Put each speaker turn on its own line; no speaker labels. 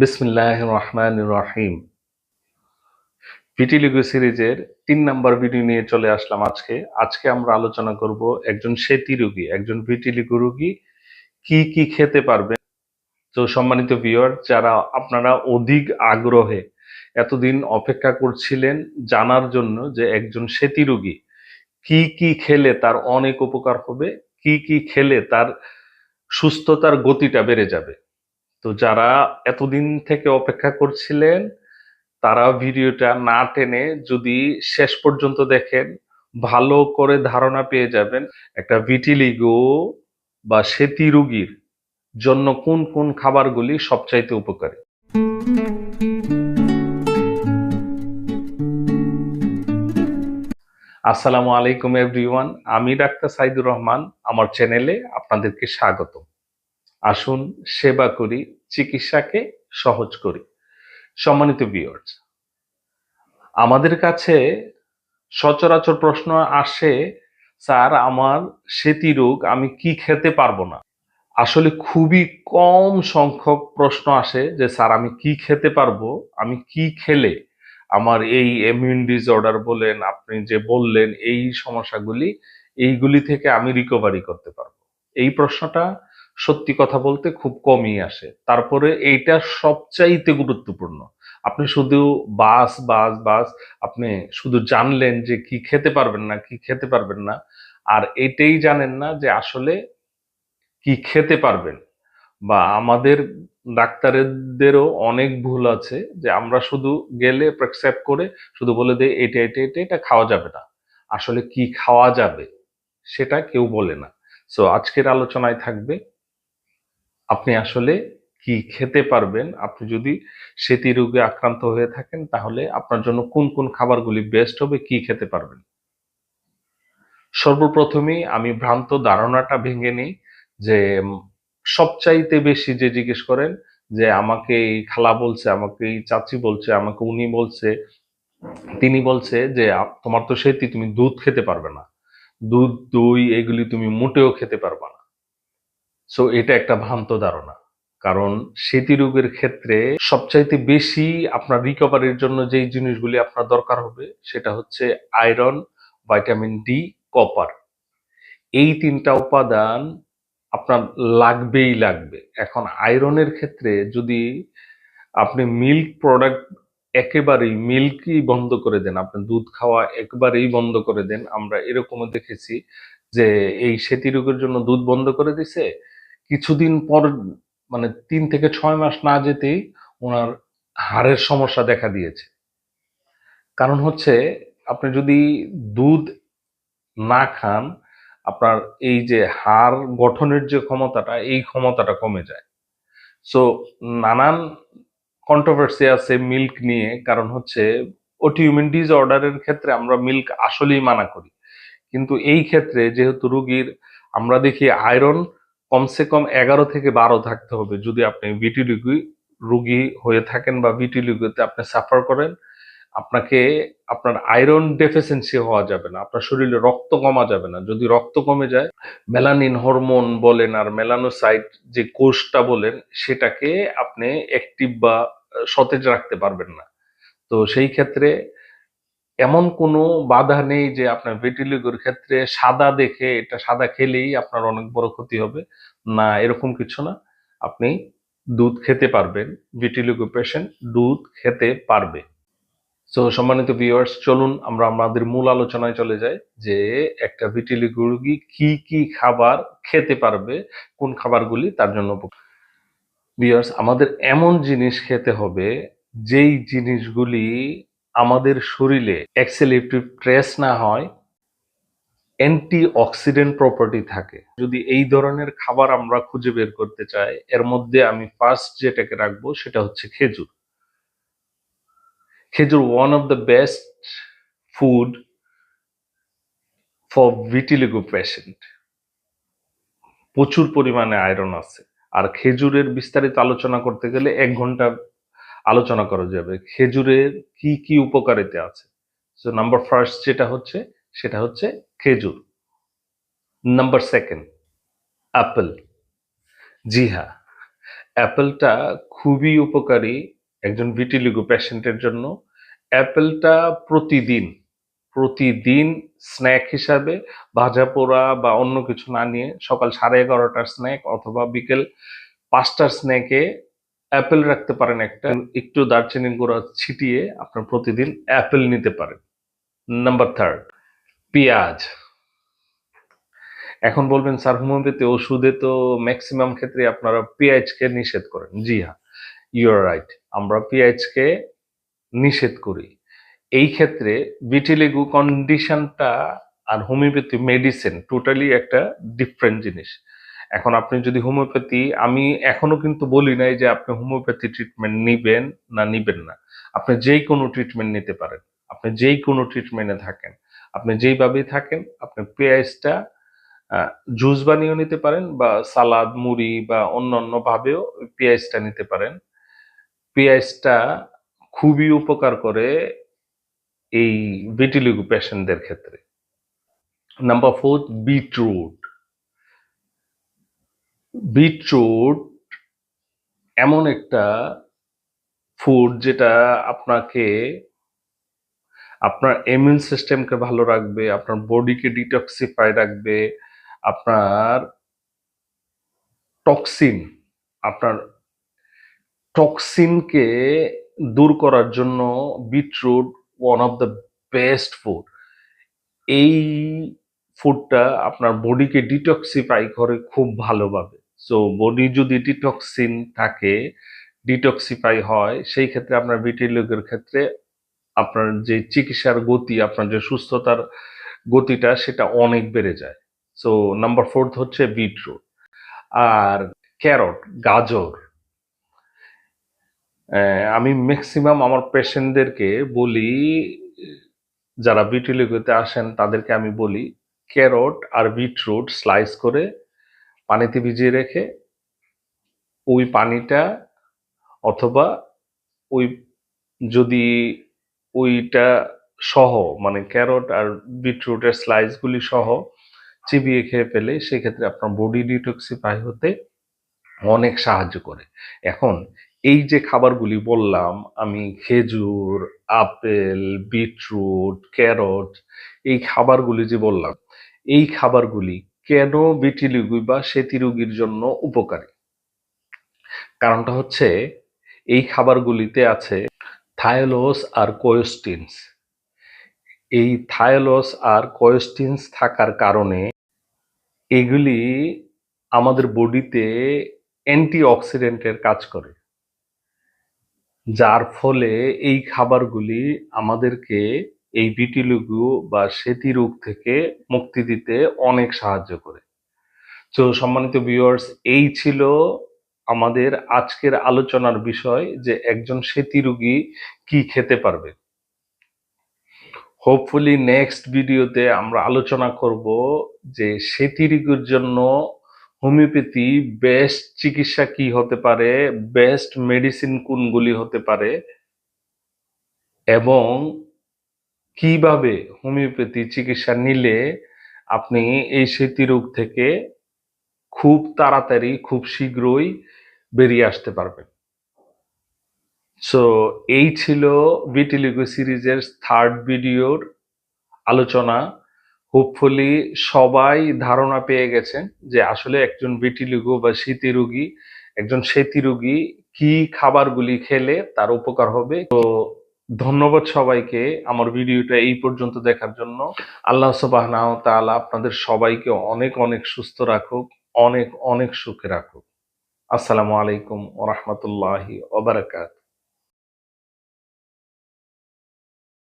বিসমিল্লাহ রহমান রহিম ভিটিলিগো সিরিজের তিন নাম্বার ভিডিও নিয়ে চলে আসলাম আজকে। আজকে আমরা আলোচনা করব একজন সেতি রোগী, একজন ভিটিলিগো রোগী কি কি খেতে পারবে। তো সম্মানিত ভিউয়ার যারা আপনারা অধিক আগ্রহে এতদিন অপেক্ষা করছিলেন জানার জন্য যে একজন সেতি রোগী কি কি খেলে তার অনেক উপকার হবে, কি কি খেলে তার সুস্থতার গতিটা বেড়ে যাবে। তো যারা এতদিন থেকে অপেক্ষা করছিলেন, তারা ভিডিওটা না টেনে যদি শেষ পর্যন্ত দেখেন, ভালো করে ধারণা পেয়ে যাবেন একটা ভিটিলিগো বা সেতি রোগীর জন্য কোন কোন খাবারগুলি সবচাইতে উপকারী। আসসালামু আলাইকুম, এভরিওয়ান। আমি ডাক্তার সাইদুর রহমান, আমার চ্যানেলে আপনাদেরকে স্বাগত আসুন, সেবা করি, চিকিৎসাকে সহজ করি। সম্মানিত ভিউয়ার্স আমাদের কাছে সচরাচর প্রশ্ন আসে, স্যার, আমার সেতি রোগ, আমি কি খেতে পারব না? আসলে খুবই কম সংখ্যক প্রশ্ন আসে যে, স্যার, আমি কি খেতে পারব? আমি কি খেলে আমার এই ইমিউন ডিসঅর্ডার বলেন, আপনি যে বললেন, এই সমস্যাগুলি, এইগুলি থেকে আমি রিকভারি করতে পারব? এই প্রশ্নটা সত্যি কথা বলতে খুব কমই আসে। তারপরে এইটা সবচাইতে গুরুত্বপূর্ণ। আপনি শুধু বাস বাস বাস, আপনি শুধু জানলেন যে কি খেতে পারবেন না, কি খেতে পারবেন না, আর এটাই জানেন না যে আসলে কি খেতে পারবেন। বা আমাদের ডাক্তারদেরও অনেক ভুল আছে যে আমরা শুধু গেলে প্রেসক্রাইব করে শুধু বলে দেই, এটা এটা এটা এটা খাওয়া যাবে না। আসলে কি খাওয়া যাবে সেটা কেউ বলে না। সো আজকের আলোচনায় থাকবে আপনি আসলে কি খেতে পারবেন? আপনি যদি সেতি রোগে আক্রান্ত হয়ে থাকেন, তাহলে আপনার জন্য কোন কোন খাবারগুলি বেস্ট হবে, কি খেতে পারবেন? সর্বপ্রথমেই আমি ভ্রান্ত ধারণাটা ভেঙে নিই যে সবচাইতে বেশি যে জিজ্ঞেস করেন যে, আমাকে এই খালা বলছে, আমাকে এই চাচি বলছে, আমাকে উনি বলছে, তিনি বলছে যে তোমার তো সেতি, তুমি দুধ খেতে পারবে না। দুধ, দই, এগুলি তুমি মোটেও খেতে পারবে না। সো এটা একটা ভ্রান্ত ধারণা। কারণ সেতি রোগের ক্ষেত্রে সবচাইতে বেশি আপনার রিকভারির জন্য যেই জিনিসগুলি আপনার দরকার হবে, সেটা হচ্ছে আয়রন ভাইটামিন ডি কপার এই তিনটা উপাদান আপনার লাগবেই লাগবে। এখন আয়রনের ক্ষেত্রে যদি আপনি মিল্ক প্রোডাক্ট একেবারেই মিল্কই বন্ধ করে দেন, আপনি দুধ খাওয়া একবারেই বন্ধ করে দেন, আমরা এরকমও দেখেছি যে এই সেতি রোগের জন্য দুধ বন্ধ করে দিছে কিছুদিন পর মানে তিন থেকে ছয় মাস না যেতেই ওনার হাড়ের সমস্যা দেখা দিয়েছে। কারণ হচ্ছে, আপনি যদি দুধ না খান, আপনার এই যে হাড় গঠনের যে ক্ষমতাটা, এই ক্ষমতাটা কমে যায়। সো নানান কন্ট্রোভার্সি আছে মিল্ক নিয়ে, কারণ হচ্ছে অটিউমিন ডিসঅর্ডারের ক্ষেত্রে আমরা মিল্ক আসলেই মানা করি। কিন্তু এই ক্ষেত্রে যেহেতু রুগীর, আমরা দেখি আয়রন কমসে কম এগারো থেকে বারো থাকতে হবে যদি আপনি ভিটিলিগি রুগী হয়ে থাকেন বা ভিটিলিগুতে আপনি সাফার করেন, আপনাকে আপনার আয়রন ডেফিসিয়েন্সি হওয়া যাবে না, আপনার শরীরে রক্ত কমা যাবে না। যদি রক্ত কমে যায় মেলানিন হরমোন বলেন আর মেলানোসাইট যে কোষটা বলেন, সেটাকে আপনি অ্যাক্টিভ বা সতেজ রাখতে পারবেন না। তো সেই ক্ষেত্রে এমন কোনো বাধা নেই যে আপনার ভিটিলিগোর ক্ষেত্রে সাদা দেখে এটা সাদা খেলেই আপনার অনেক বড় ক্ষতি হবে। না, এরকম কিছু না। আপনি দুধ খেতে পারবেন ভিটিলিগো পেশেন্ট দুধ খেতে পারবে। সো সম্মানিত ভিউয়ার্স চলুন আমরা আমাদের মূল আলোচনায় চলে যাই যে একটা ভিটিলিগো রোগী কি কি খাবার খেতে পারবে, কোন খাবারগুলি তার জন্য ভিউয়ার্স আমাদের এমন জিনিস খেতে হবে যেই জিনিসগুলি আমাদের শরীরে এক্সেলিটিভ ট্রেস না হয় অ্যান্টি অক্সিডেন্ট প্রপার্টি থাকে। যদি এই ধরনের খাবার আমরা খুঁজে বের করতে চাই, এর মধ্যে আমি ফার্স্ট যেটাকে রাখব সেটা হচ্ছে খেজুর। খেজুর one of the best food for vitiligo patient প্রচুর পরিমাণে আয়রন আছে। আর খেজুরের বিস্তারিত আলোচনা করতে গেলে এক ঘণ্টা আলোচনা করা যাবে। খেজুরের কি কি উপকারিতা আছে? সো নাম্বার ফার্স্ট যেটা হচ্ছে, সেটা হচ্ছে খেজুর। নাম্বার সেকেন্ড অ্যাপেল জি হ্যাঁ অ্যাপেলটা খুবই উপকারী একজন ভিটিলিগো পেশেন্টের জন্য। অ্যাপেলটা প্রতিদিন প্রতিদিন স্ন্যাক হিসাবে ভাজা পোড়া বা অন্য কিছু না নিয়ে সকাল সাড়ে এগারোটার স্ন্যাক অথবা বিকেল পাঁচটার স্ন্যাকে অ্যাপেল রাখতে পারেন একটা একটু দারচিনি গুঁড়া ছিটিয়ে আপনার প্রতিদিন অ্যাপেল নিতে পারেন। নাম্বার থার্ড পেঁয়াজ। এখন বলবেন স্যার হোমিওপ্যাথি ওষুধে তো ম্যাক্সিমাম ক্ষেত্রে আপনারা পেঁয়াজকে নিষেধ করেন। জি হ্যাঁ ইউর রাইট আমরা পেঁয়াজকে নিষেধ করি। এই ক্ষেত্রে ভিটিলিগু কন্ডিশনটা আর হোমিওপ্যাথি মেডিসিন টোটালি একটা ডিফারেন্ট জিনিস। এখন আপনি যদি হোমিওপ্যাথি, আমি এখনও কিন্তু বলি নাই যে আপনি হোমিওপ্যাথি ট্রিটমেন্ট নিবেন না নিবেন না। আপনি যেই কোনো ট্রিটমেন্ট নিতে পারেন। আপনি যেই কোনো ট্রিটমেন্টে থাকেন। আপনি যেইভাবেই থাকেন, আপনি পেঁয়াজটা জুস বানিয়েও নিতে পারেন বা সালাদ, মুড়ি বা অন্যান্য ভাবেও পেঁয়াজটা নিতে পারেন। পেঁয়াজটা খুবই উপকার করে এই ভিটিলিগু পেশেন্টদের ক্ষেত্রে। নাম্বার ফোর বিটরুট বিটরুট এমন একটা ফুড যেটা আপনাকে, আপনার ইমিউন সিস্টেমকে ভালো রাখবে, আপনার বডিকে ডিটক্সিফাই রাখবে, আপনার টক্সিন আপনার টক্সিনকে দূর করার জন্য beetroot one of the best food এই ফুডটা আপনার বডিকে ডিটক্সিফাই করে খুব ভালোভাবে। সো বডি যদি ডিটক্সিন থাকে ডিটক্সিফাই হয়, সেই ক্ষেত্রে আপনার ভিটিলিগের ক্ষেত্রে আপনার যে চিকিৎসার গতি, আপনার যে সুস্থতার গতিটা, সেটা অনেক বেড়ে যায়। সো নাম্বার ফোর্থ হচ্ছে বিটরুট আর ক্যারট গাজর। আমি ম্যাক্সিমাম আমার পেশেন্টদেরকে বলি, যারা ভিটিলিগোতে আসেন, তাদেরকে আমি বলি ক্যারট আর বিটরুট স্লাইস করে পানিতে ভিজিয়ে রেখে ওই পানিটা অথবা ওই যদি ওইটা সহ মানে ক্যারট আর বিটরুটের স্লাইসগুলি সহ চিবিয়ে খেয়ে ফেলে, সেক্ষেত্রে আপনার বডি ডিটক্সিফাই হতে অনেক সাহায্য করে। এখন এই যে খাবারগুলি বললাম, আমি খেজুর, আপেল, বিটরুট, ক্যারট, এই খাবারগুলি যে বললাম, এই খাবারগুলি কেন বিটিলিগুই বা সেতি রোগীর জন্য উপকারী? কারণটা হচ্ছে, এই খাবারগুলিতে আছে থায়োলোস আর কোয়োস্টিনস। এই থায়োলোস আর কোয়োস্টিনস থাকার কারণে এগুলি আমাদের বডিতে অ্যান্টি অক্সিডেন্টের কাজ করে। যার ফলে এই খাবারগুলি আমাদেরকে এই বিটিলুগু বা সেতি রোগ থেকে মুক্তি দিতে অনেক সাহায্য করে। তো সম্মানিত ভিউয়ার্স এই ছিল আমাদের আজকের আলোচনার বিষয় যে একজন সেতি রোগী কি খেতে পারবে। হোপফুলি নেক্সট ভিডিওতে আমরা আলোচনা করব যে সেতি রুগীর জন্য হোমিওপ্যাথি বেস্ট চিকিৎসা কি হতে পারে বেস্ট মেডিসিন কোনগুলি হতে পারে এবং কীভাবে হোমিওপ্যাথি চিকিৎসা নিলে আপনি এই সেতি রোগ থেকে খুব তাড়াতাড়ি, খুব শীঘ্রই বেরিয়ে আসতে পারবেন? সো এই ছিল ভিটিলিগো সিরিজের থার্ড ভিডিওর আলোচনা। হোপফুলি সবাই ধারণা পেয়ে গেছেন যে আসলে একজন ভিটিলিগো বা শীতি রোগী, একজন সেতি রোগী কি খাবারগুলি খেলে তার উপকার হবে। তো ধন্যবাদ সবাইকে আমার ভিডিওটা এই পর্যন্ত দেখার জন্য। আল্লাহ সবাহ তালা আপনাদের সবাইকে অনেক অনেক সুস্থ রাখুক, অনেক অনেক সুখে রাখুক। আসসালামু আলাইকুম ওয়া রাহমাতুল্লাহি ওয়া বারাকাতুহু